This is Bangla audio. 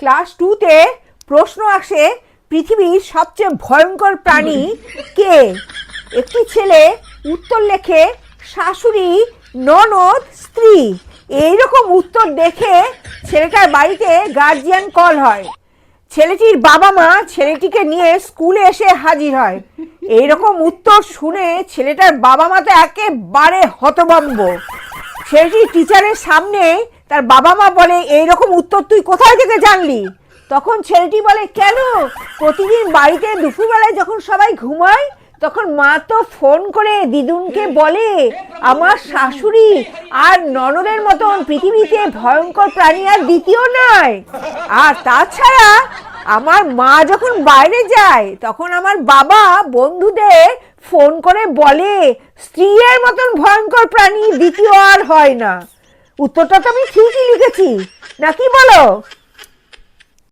ক্লাস টুতে প্রশ্ন আসে, পৃথিবীর সবচেয়ে ভয়ঙ্কর প্রাণী কে? একটি ছেলে উত্তর লেখে, শাশুড়ি, ননদ, স্ত্রী। এইরকম উত্তর দেখে ছেলেটার বাড়িতে গার্জিয়ান কল হয়। ছেলেটির বাবা মা ছেলেটিকে নিয়ে স্কুলে এসে হাজির হয়। এইরকম উত্তর শুনে ছেলেটার বাবা মা তো একেবারে হতভম্ব। ছেলেটি টিচারের সামনে তার বাবা মা বলে, এইরকম উত্তর তুই কোথায় থেকে জানলি? তখন ছেলেটি বলে, কেন? প্রতিদিন বাড়িতে দুপুরবেলায় যখন সবাই ঘুমায়, তখন মা তো ফোন করে দিদুনকে বলে, আমার শাশুড়ি আর ননদের মতন পৃথিবীতে ভয়ঙ্কর প্রাণী আর দ্বিতীয় নয়। আর তাছাড়া আমার মা যখন বাইরে যায়, তখন আমার বাবা বন্ধুদের ফোন করে বলে, স্ত্রীর মতন ভয়ঙ্কর প্রাণী দ্বিতীয় আর হয় না। উত্তরটা তো আমি ঠিকই লিখেছি। নাকি বলো?